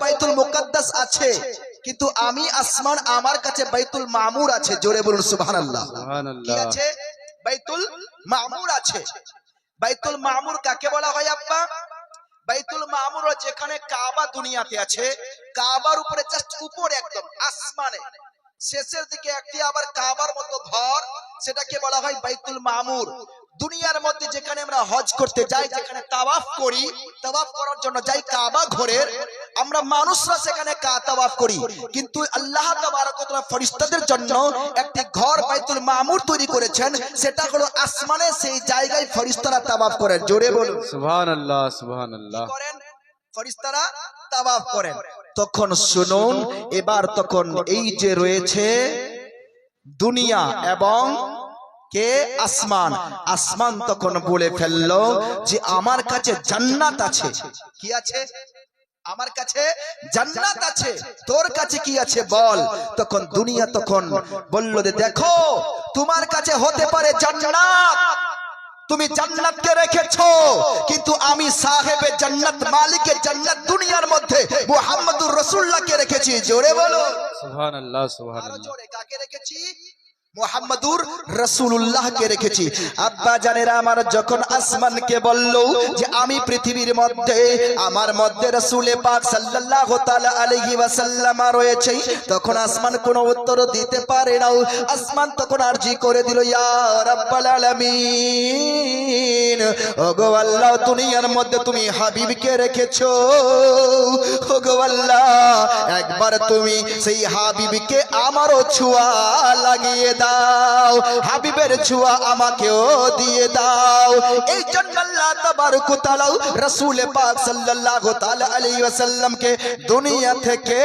বাইতুল মুকাদ্দাস আছে কিন্তু আমি আসমান আমার কাছে বাইতুল মামুর আছে জোরে বলুন সুবহানাল্লাহ। কি সুবহানাল্লাহ আছে? বাইতুল মামুর আছে। বাইতুল মামুর কাকে বলা হয় আব্বা? বাইতুল মামুর যেখানে কাবা দুনিয়াতে আছে কাবার উপরে জাস্ট উপরে একদম আসমানে। শেষের দিকে একটি আবার কাবার মতো ঘর সেটাকে বলা হয় বাইতুল মামুর। দুনিয়ার মধ্যে যেখানে আমরা হজ করতে যাই যেখানে তাওয়াফ করি তাওয়াফ করার জন্য যাই কাবা ঘরের আমরা মানুষরা সেখানে কা তাওয়াফ করি। কিন্তু আল্লাহ তাবারক ওয়া তাআলা ফেরেশতাদের জন্য একটি ঘর বাইতুল মামুর তৈরি করেছেন সেটা হলো আসমানে সেই জায়গায় ফেরেশতারা তাওয়াফ করেন জোরে বলুন। সুবহানাল্লাহ সুবহানাল্লাহ। করেন ফরিস্তারা তাওয়াফ করেন। তখন শুনুন এবার তখন এই যে রয়েছে দুনিয়া এবং কে আসমান? আসমান তখন বলে ফেলল যে আমার কাছে জান্নাত আছে। কি আছে? আমার কাছে জান্নাত আছে। তোর কাছে কি আছে বল। তখন দুনিয়া তখন বলল যে দেখো তোমার কাছে হতে পারে জান্নাত। তুমি জান্নাতকে রেখেছো কিন্তু আমি সাহেবে জান্নাত মালিকের জান্নাত দুনিয়ার মধ্যে মুহাম্মদুর রাসূলুল্লাহকে রেখেছি। জোরে বলো। সুবহানাল্লাহ আরও সুবহানাল্লাহ জোরে কাকে রেখেছি? মোহাম্মদুর রসুল্লাহকে রেখেছি। আব্বা আমার যখন বলল যে আমি পৃথিবীর মধ্যে, আমার মধ্যে তখন আসমান উত্তর দিতে পারে না আসমান তখন আরজি করে দিল আল্লাহ, দুনিয়ার মধ্যে তুমি হাবিবকে রেখেছো। ওগো আল্লাহ, একবার তুমি সেই হাবিবকে আমারও ছোঁয়া লাগিয়ে দাও হাবিবের ছোঁয়া আমাকেও দিয়ে দাও। এই জন্য আল্লাহ তাবারক তাআলা রাসূল পাক সাল্লাল্লাহু তাআলা আলাইহি ওয়াসাল্লামকে দুনিয়া থেকে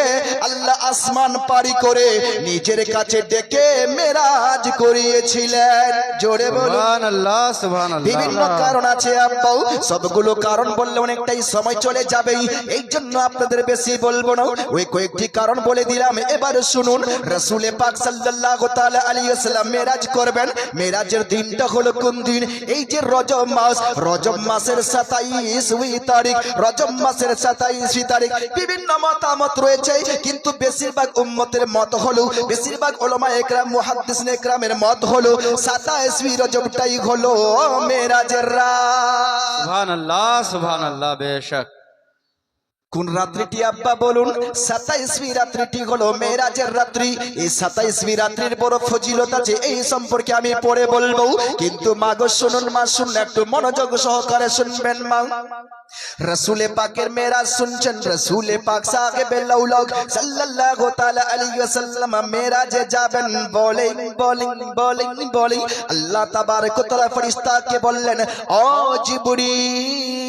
আল্লাহ আসমান পারি করে নিজের কাছে ডেকে মেরাজ করিয়েছিলেন। জোরে বলুন। সুবহানাল্লাহ সুবহানাল্লাহ। বিভিন্ন কারণ আছে আব্বাও সবগুলো কারণ বললে অনেকটাই সময় চলে যাবে এই জন্য আপনাদের বেশি বলব না। ওই কয়েকটি কারণ বলে দিলাম। এবার শুনুন রসুলে পাক সাল্লাল্লাহু তাআলা আলাইহি ওয়াসাল্লাম মেরাজ করবেন। মেরাজের দিনটা হলো কোন দিন? এই যে রজব মাস, রজব মাসের 27 তারিখ, রজব মাসের 27 তারিখ, বিভিন্ন মতামত রয়েছে, কিন্তু বেশিরভাগ উম্মতের মত হলো, বেশিরভাগ ওলামা একরাম মুহাদ্দিসিন একরামের মত হলো 27 রজবটাই হলো মেরাজের রাত। সুবহানাল্লাহ সুবহানাল্লাহ, বেশক। কোন রাত্রিটি আব্বা বলুন? সাতাইশমি রাত্রিটি হলো মেরাজের রাত্রি। এই সাতাইশমি রাত্রির বড় ফজিলত আছে, এই সম্পর্কে আমি পরে বলব। কিন্তু মা গো শুনুন মা, শুনুন, একটু মনোযোগ সহকারে শুনবেন মা। রসুলে পাকের মেরাজ শুনছেন, রসুলে পাক সাহেবে লাউলক সাল্লাল্লাহু তাআলা আলাইহি ওয়াসাল্লাম মেরাজে যাবেন বলেন বলেন বলেন বলেন আল্লাহ তাবারক ওয়া তাআলা ফেরেশতাকে বললেন, ও জিবরিল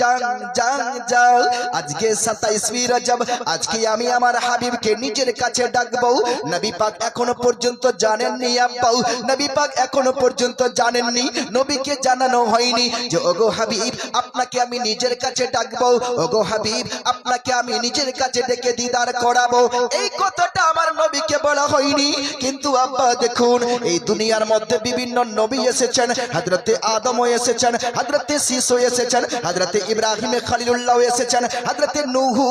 যান যান যাও আজকে সাতাইশমি রজব, আজকে আমি আমার হাবিবকে নিজের কাছে ডাকবো। নবী পাক এখনও পর্যন্ত জানেননি, আব্বাউ। নবী পাক এখনও পর্যন্ত জানেননি। নবীকে জানানো হয়নি যে, ওগো হাবিব, আপনাকে আমি নিজের কাছে ডাকবো। ওগো হাবিব, আপনাকে আমি নিজের কাছে ডেকে দিদার করাবো। এই কথাটা আমার নবীকে বলা হয়নি। কিন্তু আব্বা, দেখুন, এই দুনিয়ার মধ্যে বিভিন্ন নবী এসেছেন। হযরতে আদমও এসেছেন হযরতে শীশও এসেছেন হযরতে ইব্রাহিম খলিলুল্লাহ এসেছেন হাজরতে নুহু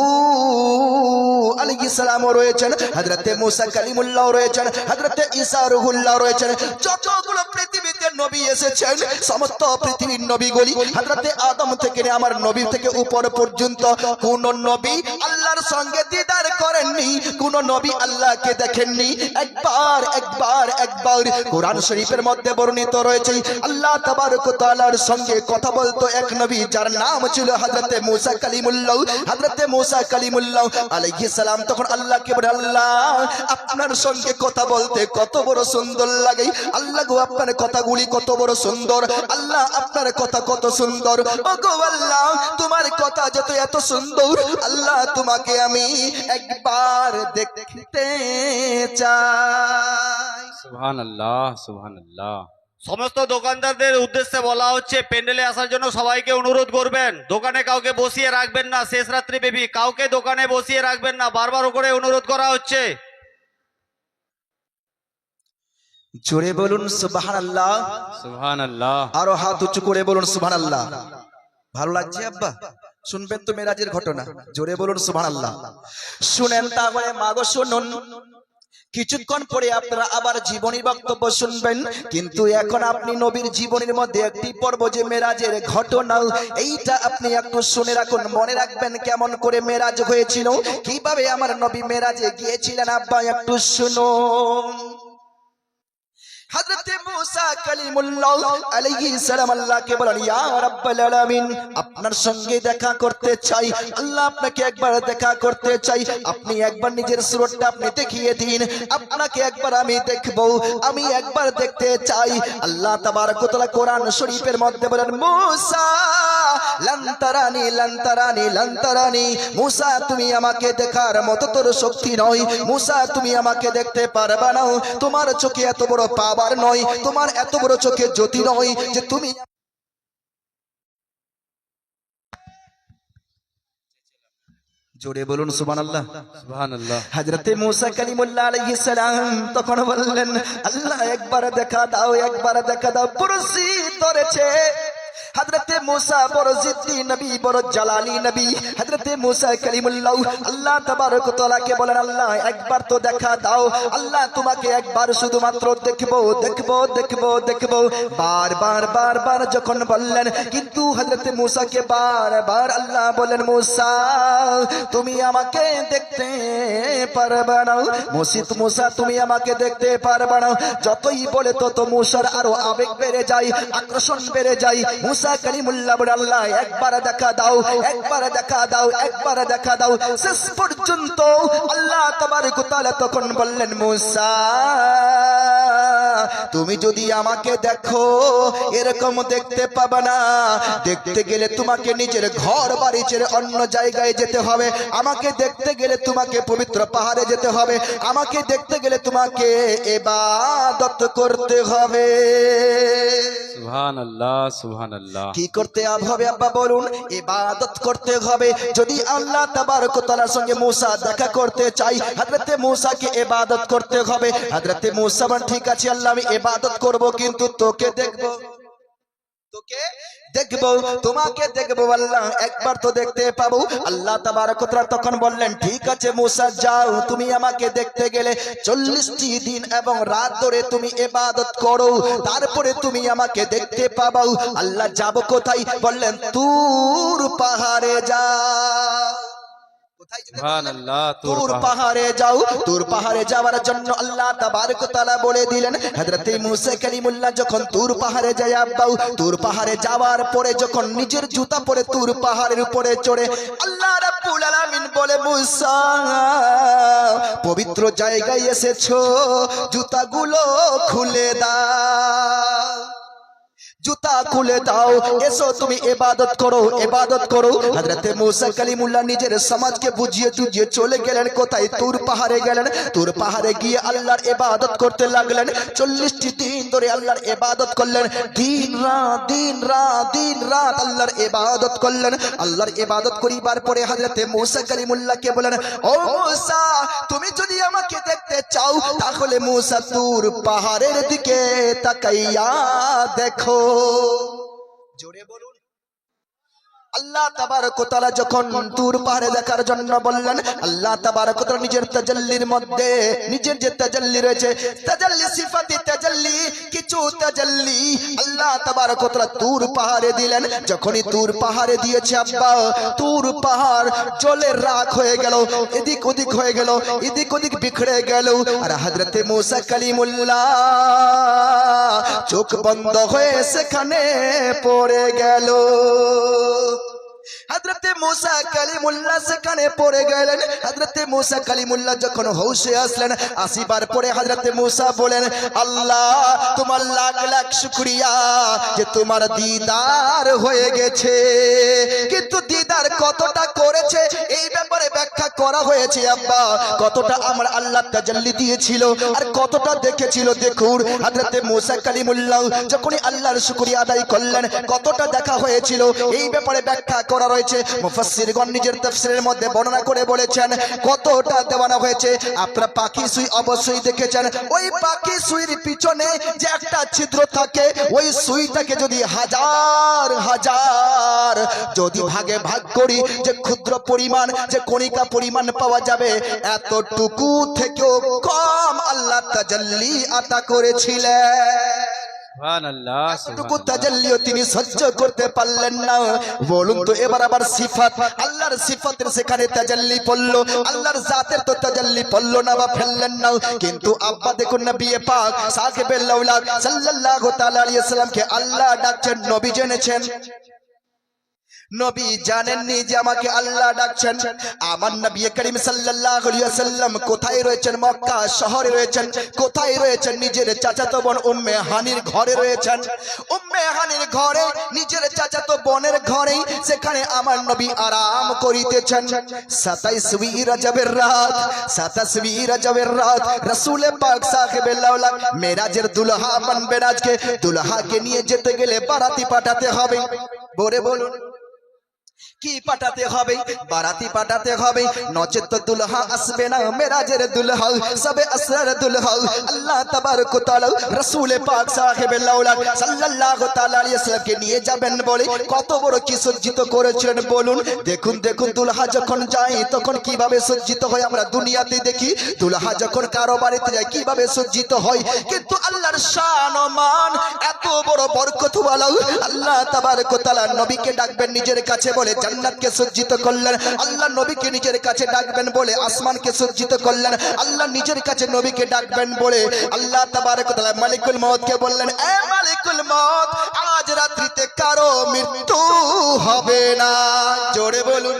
আলী ইসলামও রয়েছেন হাজরতে মুসা কালিমুল্লাহ রয়েছেন হাজরতে ঈসা রুহুল্লাহ রয়েছেন। যতগুলো পৃথিবীতে নবী এসেছেন, সমস্ত পৃথিবীর হযরতে আদম থেকে আমার থেকে উপর পর্যন্ত, কোন নবী আল্লাহর সঙ্গে দিদার করেননি, কোন নবী আল্লাহকে দেখেননি। একবার একবার একবার কোরআন শরীফের মধ্যে বর্ণিত রয়েছে, আল্লাহ সঙ্গে কথা বলতো এক নবী, যার নাম ছিল হযরতে মুসা কালিমুল্লাহ। হযরতে সালাম তখন আল্লাহকে বলে, আল্লাহ, আপনার সঙ্গে কথা বলতে কত বড় সুন্দর লাগে। আল্লাহ আপনার কথাগুলি কত বড় সুন্দর। আল্লাহ আপনার কথা কত সুন্দর। ও গো আল্লাহ তোমার কথা যত এত সুন্দর। আল্লাহ তোমাকে আমি একবার দেখতে চাই। সুবহানাল্লাহ সুবহানাল্লাহ। সমস্ত দোকানদারদের উদ্দেশ্যে বলা হচ্ছে প্যান্ডেলে আসার জন্য সবাইকে অনুরোধ করবেন। দোকানে কাউকে বসিয়ে রাখবেন না শেষ রাত্রি বেবি কাউকে দোকানে বসিয়ে রাখবেন না। বারবার করে অনুরোধ করা হচ্ছে। জোরে বলুন সুবহানাল্লাহ। সুবহানাল্লাহ। আরও হাত উঁচু করে বলুন সুবহানাল্লাহ। ভালো লাগছে আব্বা? শুনবেন তো মেরাজের ঘটনা। জোরে বলুন সুবহানাল্লাহ। শুনেন তাহলে মাগো শুনুন। কিছুক্ষণ পরে আপনারা আবার জীবনী বক্তব্য শুনবেন। কিন্তু এখন আপনি নবীর জীবনের মধ্যে একটি পর্ব যে মেরাজের ঘটনা এইটা আপনি একটু শুনে রাখুন। মনে রাখবেন কেমন করে মেরাজ হয়েছিল। কীভাবে আমার নবী মেরাজে গিয়েছিলেন আব্বা একটু শুনুন। আপনার সঙ্গে দেখা করতে চাই। আল্লাহ আপনাকে একবার দেখা করতে চাই। আপনি একবার নিজের আপনি দেখিয়ে দিন। আপনাকে একবার আমি দেখব। আমি একবার দেখতে চাই। আল্লাহ কোরআন শরীফের মধ্যে বলেন, মুসা লান্তারানি লান্তারানি মুসা, তুমি আমাকে দেখার মতো তোর শক্তি নয়। মুসা, তুমি আমাকে দেখতে পারবা না। তোমার চোখে এত বড় পাওয়ার নয় তোমার এত বড় চোখে জ্যোতি নয় যে তুমি জোরে বলুন সুবহানাল্লাহ। সুবহানাল্লাহ। হজরতে মুসা কালিমুল্লাহ আলাইহিস সালাম তখন বললেন আল্লাহ একবার দেখা দাও একবার দেখা দাও ধরেছে। হজরতে মুসা বড় জিদ্দি নবী, বড় জালালি নবী। হজরতে মুসা কালিমুল্লাহ, আল্লাহ তাবারক তাআলাকে বলেন, আল্লাহ, একবার তো দেখা দাও। আল্লাহ তোমাকে একবার শুধুমাত্র দেখব দেখব দেখব দেখব। বারবার বারবার যখন বললেন, কিন্তু হজরতে মুসাকে বারবার আল্লাহ বলেন, মুসা, তুমি আমাকে দেখতে পারবে না। মসিদ মুসা, তুমি আমাকে দেখতে পারবে না। যতই বলে তত মুসার আরও আবেগ বেড়ে যায়, আকর্ষণ বেড়ে যায়। মুসা কালিমুল্লাহ বলে, আল্লাহ, একবার দেখা দাও, একবার দেখা দাও, একবার দেখা দাও। শেষ পর্যন্ত আল্লাহ ওয়া তাআলা তখন বললেন, মুসা। তুমি যদি আমাকে দেখো এরকম দেখতে পাবে না। দেখতে গেলে তোমাকে নিজের ঘর বাড়ি ছেড়ে অন্য জায়গায় যেতে হবে। আমাকে দেখতে গেলে তোমাকে পবিত্র পাহাড়ে যেতে হবে। আমাকে দেখতে গেলে তোমাকে এবাদত করতে হবে। কি করতে হবে আব্বা বলুন? ইবাদত করতে হবে। যদি আল্লাহ তাবারক তাআলার সঙ্গে মুসা দেখা করতে চাই হযরতে মুসাকে ইবাদত করতে হবে। হযরতে মুসা ঠিক আছে আল্লাহ আমি ইবাদত করব, কিন্তু তোকে দেখব। তোকে তোমাকে আল্লাহ, একবার তো দেখতে পাবো। আল্লাহ তখন বললেন, ঠিক আছে মুসা, যাও, তুমি আমাকে দেখতে গেলে চল্লিশটি দিন এবং রাত ধরে তুমি ইবাদত করো, তারপরে তুমি আমাকে দেখতে পাবাও। আল্লাহ যাব কোথায়? বললেন, তুর পাহাড়ে যা। তুর পাহাড়ে। যাও তুর পাহাড়ে যাওয়ার জন্য আল্লাহ তাবারক তাআলা বলে দিলেন হযরত মুসা কালিমুল্লাহ যখন তুর পাহাড়ে যায় আব্বাউ তুর পাহাড়ে যাওয়ার পরে যখন নিজের জুতা পরে তুর পাহাড়ের উপরে চড়ে আল্লাহ রাব্বুল আলামিন বলে মুসা পবিত্র জায়গায় এসেছ জুতাগুলো খুলে দাও। জুতা খুলে দাও। এসো তুমি ইবাদত করো ইবাদত করো। হযরতে মুসা কালিমুল্লাহ নিজের সমাজকে বুঝিয়ে টুজিয়ে চলে গেলেন। কোথায়? তুর পাহাড়ে গেলেন। তুর পাহাড়ে গিয়ে আল্লাহর ইবাদত করতে লাগলেন। চল্লিশটি দিন ধরে আল্লাহর ইবাদত করলেন। দিন রাত দিন রাত দিন রাত আল্লাহর ইবাদত করলেন। আল্লাহর ইবাদত করিবার পরে হযরতে মুসা কালিমুল্লাহকে বলেন, ও মুসা, তুমি যদি আমাকে দেখতে চাও, তাহলে মুসা তুর পাহাড়ের দিকে তাকাইয়া দেখো। জোরে বলুন। আল্লাহ তাবারক ওয়া যখন তুর পাহাড়ে দেখার জন্য বললেন, আল্লাহ তাবারক ওয়া নিজের তাজাল্লির মধ্যে, নিজের যে তাজাল্লি রয়েছে, তাজাল্লি সিফাতি তাজাল্লি, কিছু তাজাল্লি আল্লাহ তাবারক ওয়া তাআলা তুর পাহাড়ে দিলেন। যখনই তুর পাহাড়ে দিয়েছে, আব্বা তুর পাহাড়, জলে রাখ হয়ে গেল, এদিক ওদিক হয়ে গেল, এদিক ওদিক বিখড়ে গেল। আর হযরতে মুসা কালিমুল্লাহ চোখ বন্ধ হয়ে সেখানে পড়ে গেল। মুসা সেখানে পড়ে গেলেন। মুসা যখন হোশে আসলেন, আসিবার পরে হযরতে মুসা বলেন, আল্লাহ, তোমার লাখ লাখ শুকরিয়া যে তোমার দিদার হয়ে গেছে। কিন্তু দিদার কতটা করেছে, এই ব্যাপারে ব্যাখ্যা করা হয়েছে, আব্বা। কতটা আমার আল্লাহ তাজাল্লি দিয়েছিল আর কতটা দেখেছিল, দেখুন। হযরতে মুসা কালিমুল্লাহ যখনই আল্লাহর শুকরিয়া আদায় করলেন, কতটা দেখা হয়েছিল, এই ব্যাপারে ব্যাখ্যা করা রয়েছে। মুফাসসিরগণ নিজের তাফসীরের মধ্যে বর্ণনা করে বলেছেন, কতটা দেওয়ানো হয়েছে। আপনারা পাখি সুই অবশ্যই দেখেছেন। ওই পাখি সুইর পিছনে যে একটা ছিদ্র থাকে, ওই সুইটাকে যদি হাজার হাজার যদি ভাগে ভাগ করি, যে ক্ষুদ্র পরিমাণ, যে কণিকা পরিমাণ পাওয়া যাবে, এতটুকু থেকেও কম আল্লাহ তাজাল্লি আতা করেছিলেন। এতটুকু তাজাল্লিও তিনি সহ্য করতে পারলেন না। বলুন তো এবার আবার সিফাত। আল্লাহর সিফাতের সেখানে তাজাল্লি পড়ল। আল্লাহর জাতের তো তাজাল্লি পড়ল না বা ফেললেন না। কিন্তু আব্বা দেখুন না বিয়ে পাক। সাকিবের লাউলাদ সাল্লাল্লাহু তাআলা আলাইহি সাল্লামকে আল্লাহ ডাকছেন নবী জেনেছেন। নবী জানেননি যে আমাকে আল্লাহ ডাকছেন। আমার নবী করিম সাল্লাল্লাহু আলাইহি ওয়াসাল্লাম কোথায় রয়েছেন? মক্কা শহরে রয়েছেন। কোথায় রয়েছেন? নিজের চাচাতো বোন উম্মে হানির ঘরে রয়েছেন। উম্মে হানির ঘরে, নিজের চাচাতো বোনের ঘরে সেখানে আমার নবী আরাম করিতেছেন। 27 রজবের রাত 27 রজবের রাত, রাসূল পাক সাহেবে লাউলা মেরাজের দুলহা বানবেন আজকে। দুলহাকে নিয়ে যেতে গেলে বারাতি পাঠাতে হবে। বলে বলুন কি পাঠাতে হবে? বারাতি পাঠাতে হবে। নচেত তো দুলহা আসবে না, মেরাজের দুলহা, সবে আসরার দুলহা। আল্লাহ তাবারক তাআলা রাসূল পাক সাহেব সাল্লাল্লাহু তাআলা আলাইহি নিয়ে যাবেন বলে কত বড় কি সজ্জিত করেছিলেন বলুন। দেখুন দেখুন, দুলহা যখন যায়, তখন কীভাবে সজ্জিত হয় আমরা দুনিয়াতে দেখি। দুলহা যখন কারও বাড়িতে যায়, কীভাবে সজ্জিত হয়? কিন্তু আল্লাহর শান ও মান এত বড় বরকত আল্লাহ তাবারক তাআলা নবীকে ডাকবেন নিজের কাছে বলে জান্নাতকে সজ্জিত করলেন। আল্লাহ নবীকে নিজের কাছে ডাকবেন বলে আসমানকে সজ্জিত করলেন। আল্লাহ নিজের কাছে নবীকে ডাকবেন বলে আল্লাহ তাবারক তাআলা মালিকুল মউতকে বললেন, এ মালিকুল মউত, আজ রাত্রিতে কারও মৃত্যু হবে না। জোরে বলুন।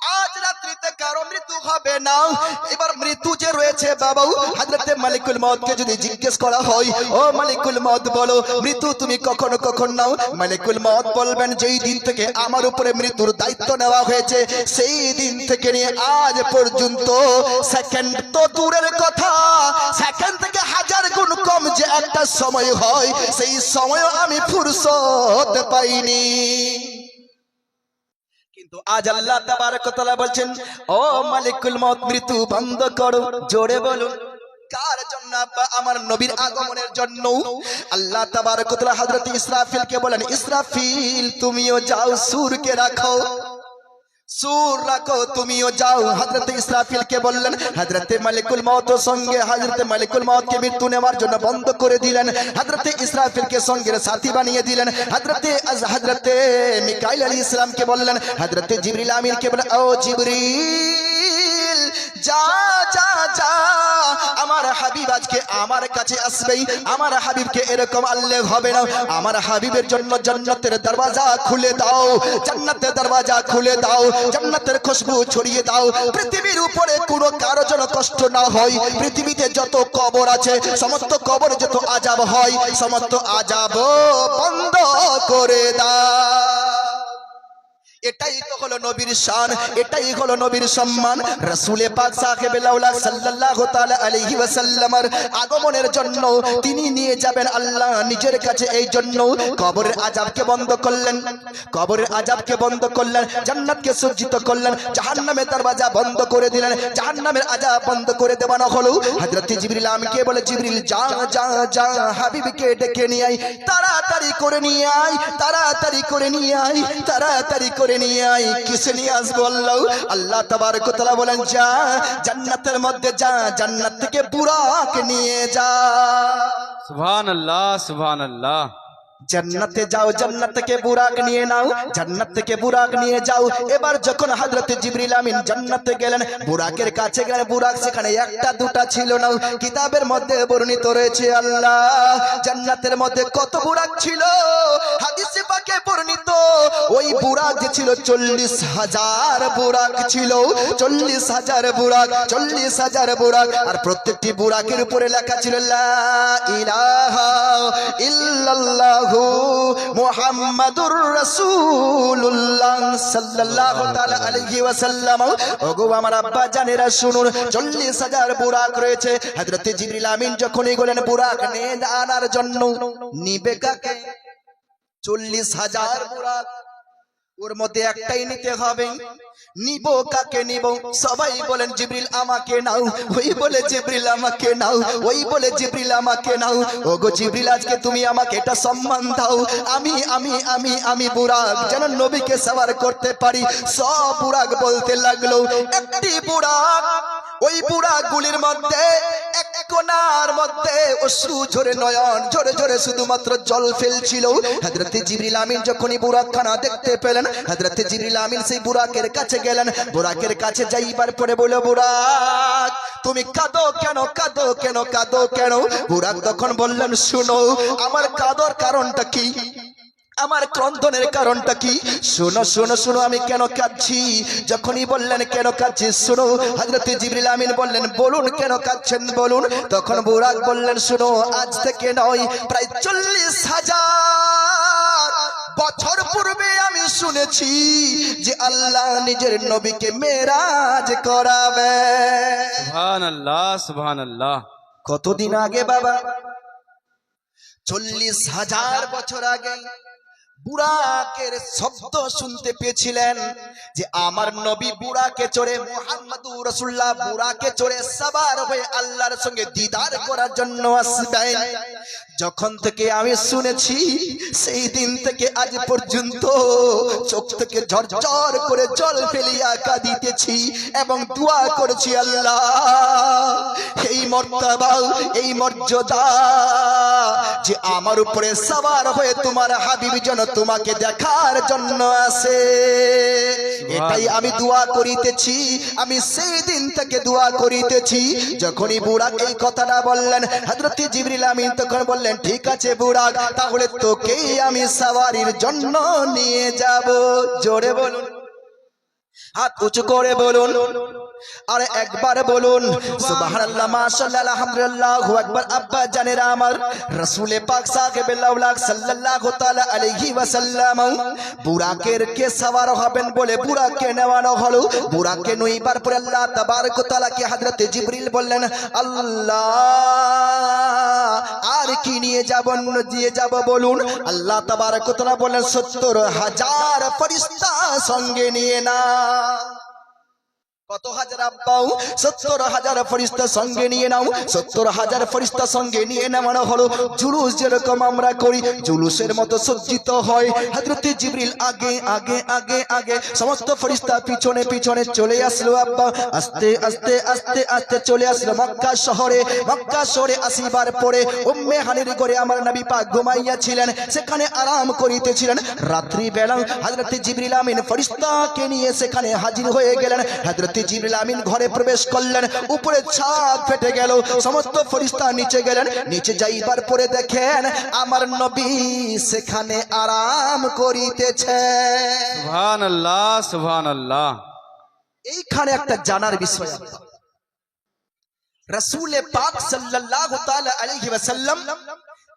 আজ রাত্রিতে কারও মৃত্যু হবে না। এবার মৃত্যু যে রয়েছে হাজরতে মালিকুল যদি জিজ্ঞেস করা হয়, ও মালিকুল বলো, মৃত্যু তুমি কখনো, কখন নাও? মালিকুল বলবেন, যেই দিন থেকে আমার উপরে মৃত্যুর দায়িত্ব নেওয়া হয়েছে, সেই দিন থেকে নিয়ে আজ পর্যন্ত সেকেন্ড তো দূরের কথা। সেকেন্ড থেকে হাজার গুণ কম যে একটা সময় হয়, সেই সময় আমি ফুরসত পাইনি। আজ আল্লাহ তাবারকতলা বলছেন, ও মালিকুল মত মৃত্যু বন্ধ করো। জোরে বলুন, কার জন্য আমার নবীর আগমনের জন্য? আল্লাহ তাবারক তাআলা হযরত ইসরাফিলকে বলেন, ইসরাফিল, তুমিও যাও সুরকে রাখো। সুর রাখো, তুমিও যাও। হযরত ইসরাফিলকে বললেন হাজরতে মালিকুল মত সঙ্গে হাজরতে মালিকুল মউতকে মৃত্যু নেওয়ার জন্য বন্ধ করে দিলেন। হযরত ইসরাফিলকে সঙ্গে সাথী বানিয়ে দিলেন। হাজরতে হাজরতে মিকাইল আলী ইসলামকে বললেন হাজরতে জিবরিল আমিনকে বললেন, ও জিবরিল, যা যা যা আমার হাবিব আজকে আমার কাছে আসবেই। আমার হাবিবকে এরকম আল্লেখ হবে না। আমার হাবিবের জন্য জান্নাতের দরওয়াজা খুলে দাও। জান্নাতের দরওয়াজা খুলে দাও। জান্নাতের খুশবু ছড়িয়ে দাও। পৃথিবীর উপরে কোনো কারও যেন কষ্ট না হয়। পৃথিবীতে যত কবর আছে, সমস্ত কবর যত আজাব হয়, সমস্ত আজাব বন্ধ করে দাও। এটাই তো হলো নবীর শান, এটাই হলো নবীর সম্মান। রাসূলে পাক সাহেবে লাউলা সাল্লাল্লাহু তাআলা আলাইহি ওয়াসাল্লামের আগমনের জন্য তিনি নিয়ে যাবেন আল্লাহ নিজের কাছে এই জন্য কবরের আযাবকে বন্ধ করলেন। কবরের আযাবকে বন্ধ করলেন, জান্নাতকে সজ্জিত করলেন, জাহান্নামের দরওয়াজা বন্ধ করে দিলেন, জাহান্নামের আযাব বন্ধ করে দেওয়ানো হলো। হযরত জিবরিল আমাকে বলে, জিবরিল, যা যা যা, হাবিবকে ডেকে নিয়ে আয়, তাড়াতাড়ি করে নিয়ে আয়, তাড়াতাড়ি করে নিয়ে আয়, তাড়াতাড়ি করে নিয়ে আয়, কিসে নিয়ে আসব আল্লাহ? আল্লাহ তাবার কোতলা বলেন, যা, জান্নাতের মধ্যে যা, জান্নাত থেকে বুড়াকে নিয়ে যা। সুবহানাল্লাহ সুবহানাল্লাহ। জান্নাতে যাও, জান্নাত থেকে বুরাক নিয়ে নাও, জান্নাত থেকে বুরাক নিয়ে যাও। এবার যখন হযরত জিবরিল আমিন জান্নাতে গেলেন, বুরাকের কাছে গেলেন, বুরাক সেখানে একটা, দুটা ছিল না। কিতাবের মধ্যে বর্ণিত রয়েছে, আল্লাহ, জান্নাতের মধ্যে কত বুরাক ছিল? হাদিসে পাকে বর্ণিত, ওই বুরাক যে ছিল চল্লিশ হাজার বুরাক ছিল। চল্লিশ হাজার বুরাক, চল্লিশ হাজার বুরাক। আর প্রত্যেকটি বুরাকের উপরে লেখা ছিল, লা ইলাহা ইল্লাল্লাহু ইল্লাল্লাহু মুহাম্মাদুর রাসূলুল্লাহ সাল্লাল্লাহু তাআলা আলাইহি ওয়াসাল্লাম। ওগো আমার আব্বা জানেরা শুনুন 40000 বুরাক রয়েছে। হযরত জিবরিল আমিন যখনই বলেন, বুরাক নিয়ে আনার জন্য নিবে কাকে? চল্লিশ হাজার বুরাক। ওর মধ্যে একটাই নিতে হবে। নিব, কাকে নিব? সবাই বলেন, জিব্রিল, আমাকে নাও। ওই বলে, জিব্রিল, আমাকে নাও। ওই বলে, জিব্রিল, আমাকে নাও। ও গো জিব্রিল, আজকে তুমি আমাকে এটা সম্মান দাও। আমি আমি আমি আমি বুরাক যেন নবীকে সওয়ার করতে পারি। সব বুরাক বলতে লাগল, একটি বুরাক ওই বুড়াগুলির মধ্যে এক কোনার মধ্যে অশ্রু ঝরে নয়ন, ঝরে ঝরে শুধুমাত্র জল ফেলছিল। হযরতে জিবরিল আমিন যখনই বুরাকখানা দেখতে পেলেন, হযরতে জিবরিল আমিন সেই বুরাকের কাছে গেলেন। বুরাকের কাছে যাইবার পরে বলে বুরাক, তুমি কাঁদো কেন কাঁদো কেন কাঁদো কেন? বুরাক তখন বললেন, শুনো, আমার কাঁদোর কারণটা কি? আমার ক্রন্দনের কারণটা কি? শোনো শোনো শোনো আমি কেন কাঁদছি? যখনই বললেন কেন কাঁদছি শোনো হজরত জিবরিল আমিন বললেন বলুন কেন কাঁদছেন বলুন। তখন বুরাক বললেন শোনো আজ থেকে নয় প্রায় চল্লিশ হাজার বছর পূর্বে আমি শুনেছি যে আল্লাহ নিজের নবীকে মেরাজ করাবে। সুবহান আল্লাহ সুবহান আল্লাহ কতদিন আগে বাবা? চল্লিশ হাজার বছর আগে। বুড়াকের শব্দ শুনতে পেয়েছিলেন যে আমার নবী বুড়াকে চড়ে মোহাম্মদুর রসুল্লাহ বুড়াকে চড়ে সাবার হয়ে আল্লাহর সঙ্গে দিদার করার জন্য আসবেন যখন থেকে আমি শুনেছি, সেই দিন থেকে আজ পর্যন্ত চোখ থেকে ঝরঝর করে জল ফেলিয়া কাঁদিতেছি এবং দোয়া করেছি আল্লাহ, এই মর্যাদা এই মর্যাদা যে আমার উপরে সবার হয়ে তোমার হাবিব যেন তোমাকে দেখার জন্য আসে এটাই আমি দোয়া করিতেছি। আমি সেই দিন থেকে দোয়া করিতেছি। যখনই বুড়া এই কথাটা বললেন হযরত জিবরিল আমিন তখন বললেন ঠিক আছে বুড়া তাহলে তোকেই আমি সাওয়ারির জন্য নিয়ে যাব। জোরে বলুন। হাত উঁচু করে বলুন। আর একবার বলুন সুবহানাল্লাহ মাশাআল্লাহ আলহামদুলিল্লাহু আকবার আব্বা জানেরা আমার রাসূলে পাক সাহেবের লাউলাক সাল্লাল্লাহু তাআলা আলাইহি ওয়াসাল্লাম বুরাকের কে সওয়ার হবেন বলে বুরাকে নেওয়ানো হলো বুরাকে নইবার পরে আল্লাহ তাবারক তাআলা কে হযরত জিবরিল বললেন আল্লাহ আর কি নিয়ে যাব দিয়ে যাব বলুন? আল্লাহ তাবারক তাআলা বললেন 70 হাজার ফেরেশতা সঙ্গে নিয়ে না। কত হাজার আব্বাও? সত্তর হাজার ফরিস্তা সঙ্গে নিয়ে নাও। সত্তর হাজার ফরিস্তা সঙ্গে নিয়ে নেওয়ানো হলো। জুলুস যেরকম আমরা করি, জুলুসের মতো সজ্জিত হয়। হযরতে জিবরিল আগে আগে আগে আগে সমস্ত ফরিস্তা পিছনে পিছনে চলে আসলো আব্বা। আস্তে আস্তে আস্তে আস্তে চলে আসলো মক্কা শহরে। মক্কা শহরে আসিবার পরে উম্মে হানির করে আমার নবী পাক ঘুমাইয়া ছিলেন। সেখানে আরাম করিতেছিলেন। রাত্রি বেলা হযরতে জিবরিল আমিন ফরিস্তাকে নিয়ে সেখানে হাজির হয়ে গেলেন। হযরতে জিবরিল আমিন ঘরে প্রবেশ করলেন উপরে ছাদ ফেটে গেল সমস্ত ফরিস্তা নিচে গেলেন নিচে যাইবার পরে দেখেন আমার নবী সেখানে আরাম করিতেছে। সুবহান আল্লাহ সুবহান আল্লাহ এইখানে একটা জানার বিষয় রাসূলে পাক সাল্লাল্লাহু তাআলা আলাইহি ওয়াসাল্লাম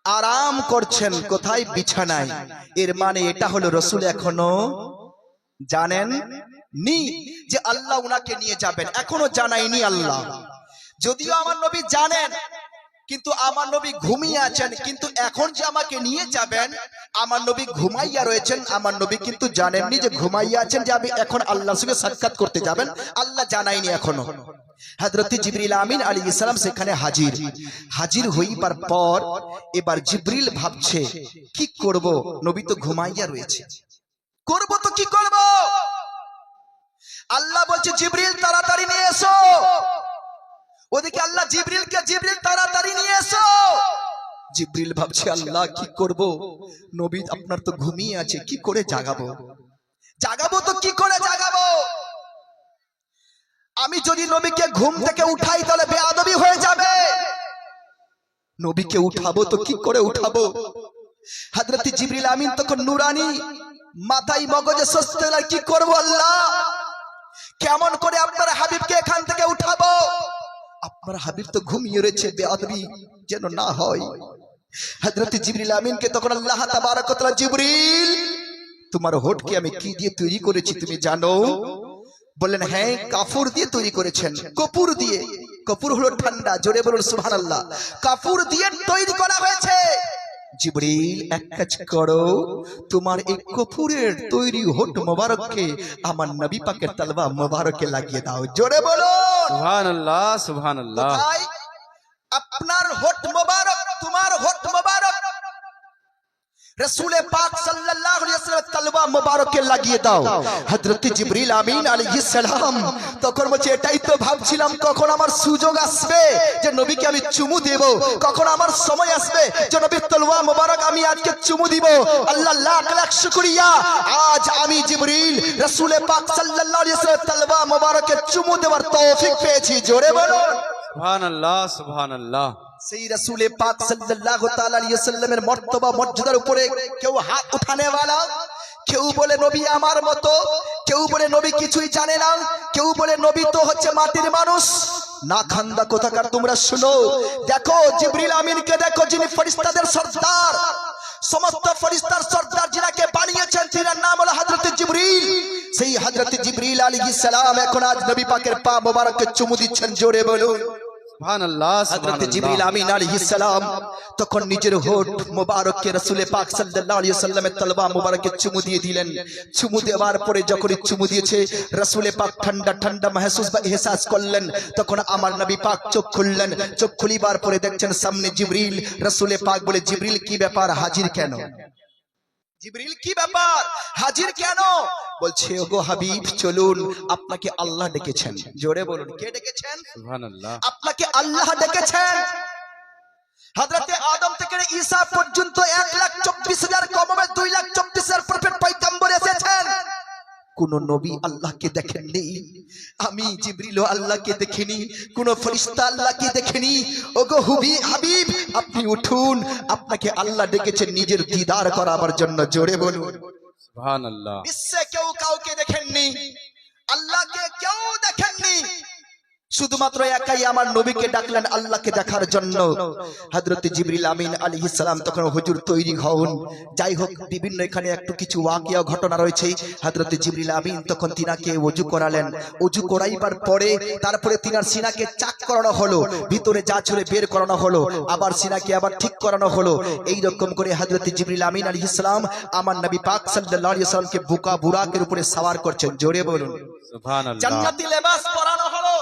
আরাম করছেন কোথায়? বিছানায়। এর মানে এটা হলো রসুল এখনও জানেন নি যে আল্লাহ উনাকে নিয়ে যাবেন। এখনও জানাইনি আল্লাহ। যদিও আমার নবী জানেন, কিন্তু আমার নবী ঘুমিয়ে আছেন, কিন্তু এখন যে আমাকে নিয়ে যাবেন, আমার নবী ঘুমাইয়া রয়েছেন, আমার নবী কিন্তু জানেননি যে ঘুমাইয়া আছেন যে আমি এখন আল্লাহর সঙ্গে সাক্ষাৎ করতে যাবেন। আল্লাহ জানাইনি এখনও। হযরত জিবরিল আমিন আলী ইসলাম সেখানে হাজির। হাজির হইবার পর এবার জিবরিল ভাবছে, কি করব? নবী তো ঘুমাইয়া রয়েছে। করব তো কি করব? আল্লাহ বলছে, জিবরিল, তাড়াতাড়ি নিয়ে এসো। ওদিকে আল্লাহ জিবরিলকে, জিবরিল, তাড়াতাড়ি নিয়ে এসো। জিবরিল ভাবছে, আল্লাহ, কি করব? নবী আপনার তো ঘুমিয়ে আছে, কি করে জাগাবো? জাগাবো তো কি করে জাগাবো? আমি যদি নবীকে ঘুম থেকে উঠাই, তাহলে বেয়াদবি হয়ে যাবে। নবীকে উঠাবো তো কি করে উঠাবো? হযরত জিবরিল আমিন তখন নুরানি, মাথায় মগজে সস্তে কি করব আল্লাহ? কেমন করে আপনার হাবিবকে এখান থেকে উঠাবো? আপনার হাবিব তো ঘুমিয়ে রয়েছে, বেয়াদবি যেন না হয়। হযরত জিবরিল আমিনকে তখন আল্লাহ তাবারক ওয়া তাআলা জিবরিল, তোমার হোটকে আমি কি দিয়ে তৈরি করেছি তুমি জানো? বললেন হ্যাঁ কাফুর দিয়ে তৈরি করেছেন, কপুর দিয়ে। কপুর হলো ঠান্ডা, জোরে বলুন সুবহানাল্লাহ। কাপুর দিয়ে তৈরি করা হয়েছে। জিবরিল এক কাজ করো। তোমার এই কপুরের তৈরি হোট মোবারককে আমার নবী পাকের তালবা মোবারকে লাগিয়ে দাও। জোরে বলো। সুবহান আল্লাহ সুবহান আপনার হোট মোবারক তোমার হোট মোবারক। রসুলে পাক সাল্লাল্লাহু লাগিয়ে দাও। তখন বলছে, এটাই তো ভাবছিলাম, কখন আমার সুযোগ আসবে যে নবীকে আমি চুমু দেব, কখন আমার সময় আসবে যে নবীর তলবা মোবারক আমি আজকে চুমু দিব। আল্লাহ লাখ আজ আমি জিবরিল রসুলে পাক সাল্লাল্লাহু আলাইহি ওয়াসাল্লাম তালবা চুমু দেওয়ার তৌফিক পেয়েছি। জোরে বলুন। সুবহান আল্লাহ সুবহান আল্লাহ সেই রসুলে পাক সাল্লাল্লাহু তাআলা আলাইহি সাল্লামের মর্তবা মর্যাদার উপরে কেউ হাত উঠানে वाला কেউ বলে, নবী আমার মতো। কেউ বলে, নবী কিছুই জানে না। কেউ বলে, নবী তো হচ্ছে মাটির মানুষ। না খান্দা, কোথাকার তোমরা শুনো? দেখো, জিবরিল আমিনকে দেখো, যিনি ফেরেশতাদের সর্দার। সমস্ত ফেরেশতার সর্দার যিনাকে বানিয়েছেন, তিনার নাম হলো হযরত জিবরিল। সেই হযরত জিবরিল আলাইহিস সালাম এখন আজ নবী পাকের পা মোবারককে চুমু দিচ্ছেন, জোরে বলুন। হযরত জিবরিল আমিন আলাইহিস সালাম তখন নিজের হোঠ মোবারককে রাসূলে পাক সাল্লাল্লাহু আলাইহি সাল্লামের তলবা মোবারকে চুমু দিয়ে দিলেন। চুমু দেওয়ার পরে যখনই চুমু দিয়েছে রাসূলে পাক ঠান্ডা ঠান্ডা মাহসুস বা ইহসাস করলেন। তখন আমার নবী পাক চোখ খুললেন। চোখ খুলিবার পরে দেখছেন সামনে জিবরিল। রাসূলে পাক বলে জিবরিল কি ব্যাপার? হাজির কেন? জিবরিল কি ব্যাপার? হাজির কেন? বলছে ওগো হাবিব চলুন আপনাকে আল্লাহ ডেকেছেন। জোরে বলুন কে ডেকেছেন? আপনাকে আল্লাহ ডেকেছেন। হযরতে আদম থেকে ঈসা পর্যন্ত এক লাখ চব্বিশ হাজার কমবে দুই লাখ চব্বিশ হাজার প্রফেট পয়গম্বর এসেছেন। কোন নবী আল্লাহকে দেখেননি। আমি জিবরিল আল্লাহকে দেখিনি কোন ফেরেশতা আল্লাহকে দেখেনি। ওগো হুবি হাবিব আপনি উঠুন আপনাকে আল্লাহ ডেকেছেন নিজের দিদার করাবার জন্য। জোরে বলুন। সুবহান আল্লাহ বিশ্বে কেউ কাউকে দেখেননি আল্লাহকে কেউ দেখেননি। শুধুমাত্র একাই আমার নবীকে ডাকলেন আল্লাহকে দেখার জন্য। হযরত জিবরিল আমিন আলাইহিস সালাম তখন হুজুর তৈরি হন। যাই হোক বিভিন্ন এখানে একটু কিছু ওয়াকিয়া ঘটনা রয়েছে। হযরত জিবরিল আমিন তখন তিনাকে ওযু করালেন। ওযু করাইবার পরে তারপরে তিনার সিনাকে চাক করানো হলো ভিতরে যা ছড়ে বের করানো হলো আবার সিনাকে আবার ঠিক করানো হলো। এই রকম করে হযরত জিবরিল আমিন আলাইহিস সালাম আমার নবী পাক সাল্লাল্লাহু আলাইহি সাল্লামকে বুকা বুরাকের উপরে সওয়ার করছেন। জোরে বলুন। জান্নাতি লেবাস পরানো হলো।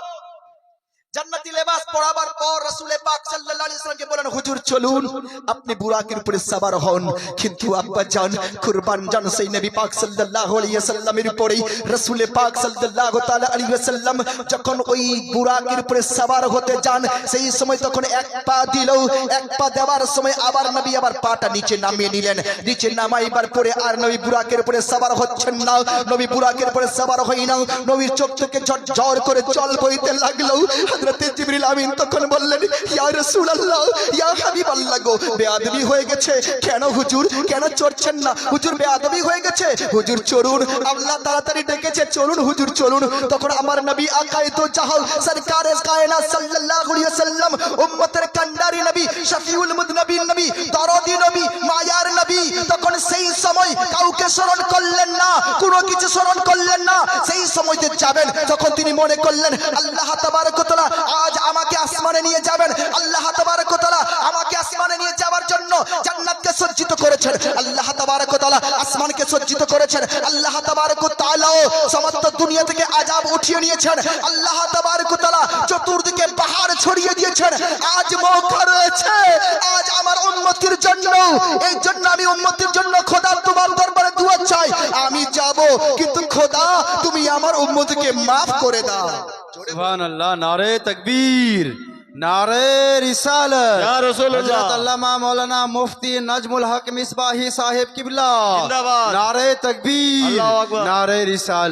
যখন ওই বুরাকের উপরে সওয়ার হতে যান, সেই সময় তখন এক পা দিল এক পা দেওয়ার সময় আবার নবী আবার পাটা নিচে নামিয়ে নিলেন। নিচে নামাইবার পরে আর নবী বুরাকের উপরে সওয়ার হচ্ছেন না। নবী বুরাকের উপরে সওয়ার হই না। নবীর চোখ থেকে ঝড় করে জল বইতে লাগল। হযরত জিবরিল আমিন তখন বললেন, ইয়া রাসূলুল্লাহ, ইয়া হাবিবাল্লাহ গো, বেয়াদবি হয়ে গেছে। কেন হুজুর? কেন চড়ছেন না? হুজুর বেয়াদবি হয়ে গেছে। হুজুর চলুন আল্লাহ তাড়াতাড়ি ডেকেছে, চলুন হুজুর, চলুন। তখন আমার নবী আকায়ে তো জাহাল, সরকারে কায়নাত সাল্লাল্লাহু আলাইহি ওয়াসাল্লাম, উম্মতের কান্ডারি নবী, শফিউল মুদনবীর নবী, দরদি নবী, মায়ার নবী, তখন সেই সময় কাউকে স্মরণ করলেন না, কোনো কিছু স্মরণ করলেন না। সেই সময়তে যাবেন, তখন তিনি মনে করলেন, আল্লাহ তাবারক ওয়া তাআলা আজ আমাকে আসমানে নিয়ে যাবেন। আল্লাহ তাবারক ওয়া তাআলা আমাকে আসমানে নিয়ে যাওয়ার জন্য জান্নাতকে সজ্জিত করেছেন। আল্লাহ তাবারক ওয়া তাআলা আসমানকে সজ্জিত করেছেন। আল্লাহ তাবারক ওয়া সমস্ত দুনিয়া থেকে আযাব উঠিয়ে নিয়েছেন। আল্লাহ তাবারক ওয়া তাআলা চতুর্দিকে পাহাড় ছড়িয়ে দিয়েছেন। আজ মৌকা রয়েছে। আজ আমার উন্নতির জন্য। এই জন্য আমি উন্নতির জন্য খোদা তোমার দরবারে দুয়া চাই। আমি যাব, কিন্তু খোদা, তুমি আমার উম্মতকে মাফ করে দাও। सुबह अल्लाह नारे तकबीर नारे रिसाल अल्लामा मौलाना मुफ्ती नजमुल हक मिसबाही साहेब किबला। नारे तकबीर नारे रिसाल